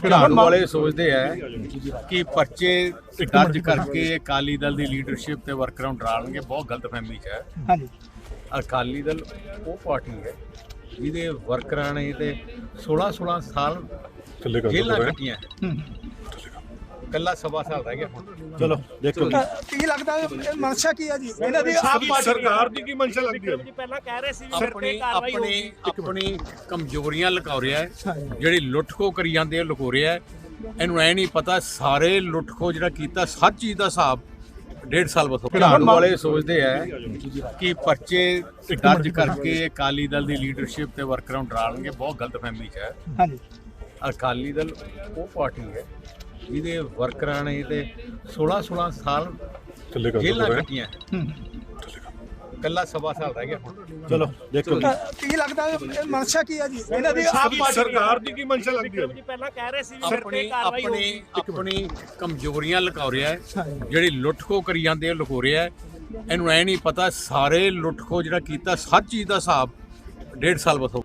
ਚੜਾਉਣ ਵਾਲੇ ਸੋਚਦੇ ਆ ਕਿ ਪਰਚੇ ਦਰਜ ਕਰਕੇ ਅਕਾਲੀ ਦਲ ਦੀ ਲੀਡਰਸ਼ਿਪ ਤੇ ਵਰਕਰਾਂ ਨੂੰ ਡਰਾਉਣਗੇ ਬਹੁਤ ਗਲਤਫਹਿਮੀ 'ਚ ਹੈ। ਹਾਂਜੀ। ਅਕਾਲੀ ਦਲ ਉਹ ਪਾਰਟੀ ਹੈ ਜਿਹਦੇ ਵਰਕਰਾਂ ਨੇ ਤੇ 16 16 ਸਾਲ ਜੇਲ੍ਹਾਂ ਕੱਟੀਆਂ। ਕੱਲਾ ਸਵਾ ਸਾਲ ਰਹਿ ਗਿਆ ਹੁਣ। ਚਲੋ ਦੇਖੋ ਕੀ ਲੱਗਦਾ ਇਹ ਮਨਸ਼ਾ ਕੀ ਹੈ ਜੀ? ਇਹਨਾਂ ਦੀ ਆਪ ਸਰਕਾਰ ਦੀ ਕੀ ਮਨਸ਼ਾ ਲੱਗਦੀ ਹੈ? ਜੀ ਪਹਿਲਾਂ ਕਹਿ ਰਹੇ ਸੀ ਆਪਣੀ ਕਾਰਵਾਈ ਆਪਣੀ ਆਪਣੀ ਕਮਜ਼ੋਰੀਆਂ ਲੁਕਾ ਰਿਹਾ ਹੈ। ਜਿਹੜੀ ਲੁੱਟਖੋ ਕਰੀ ਜਾਂਦੇ ਆ ਲੁਕੋ ਰਿਹਾ ਹੈ। ਇਹਨੂੰ ਐ ਨਹੀਂ ਪਤਾ ਸਾਰੇ ਲੁੱਟਖੋ ਜਿਹੜਾ ਕੀਤਾ ਹਰ ਚੀਜ਼ ਦਾ ਹਿਸਾਬ ਡੇਢ ਸਾਲ ਬਸੋ ਚੜਾਉਣ ਵਾਲੇ ਸੋਚਦੇ ਆ ਕਿ ਪਰਚੇ ਦਰਜ ਕਰਕੇ ਅਕਾਲੀ ਦਲ ਦੀ ਲੀਡਰਸ਼ਿਪ ਤੇ ਵਰਕਰਾਂ ਨੂੰ ਡਰਾਉਣਗੇ ਬਹੁਤ ਗਲਤਫਹਿਮੀ 'ਚ ਹੈ। ਹਾਂਜੀ। ਅਕਾਲੀ ਦਲ ਉਹ ਪਾਰਟੀ ਹੈ। ਜਿਹਦੇ ਵਰਕਰਾਂ ਨੇ ਤੇ 16 16 ਸਾਲ ਥੱਲੇ ਕਰ ਜੇਲ੍ਹਾਂ ਦੋ ਕੱਟੀਆਂ। ਕੱਲਾ ਸਵਾ ਸਾਲ ਰਹਿ ਗਿਆ ਹੁਣ। ਚਲੋ ਦੇਖੋ ਕੀ ਲੱਗਦਾ ਮਨਸ਼ਾ ਕੀ ਹੈ ਜੀ? ਇਹਨਾਂ ਦੀ ਆਪ ਸਰਕਾਰ ਦੀ ਕੀ ਮਨਸ਼ਾ ਲੱਗਦੀ ਹੈ? ਜੀ ਪਹਿਲਾਂ ਕਹਿ ਰਹੇ ਸੀ ਵੀ ਸਿਰ ਤੇ ਆਪਣੀ ਕਾਰਵਾਈ ਆਪਣੀ ਆਪਣੀ ਕਮਜ਼ੋਰੀਆਂ ਲੁਕਾ ਰਿਹਾ ਹੈ। ਜਿਹੜੀ ਲੁੱਟਖੋ ਕਰੀ ਜਾਂਦੇ ਆ ਲੁਕੋ ਰਿਹਾ ਹੈ। ਇਹਨੂੰ ਐ ਨਹੀਂ ਪਤਾ ਸਾਰੇ ਲੁੱਟਖੋ ਜਿਹੜਾ ਕੀਤਾ ਹਰ ਚੀਜ਼ ਦਾ ਹਿਸਾਬ ਡੇਢ ਸਾਲ ਬਸੋ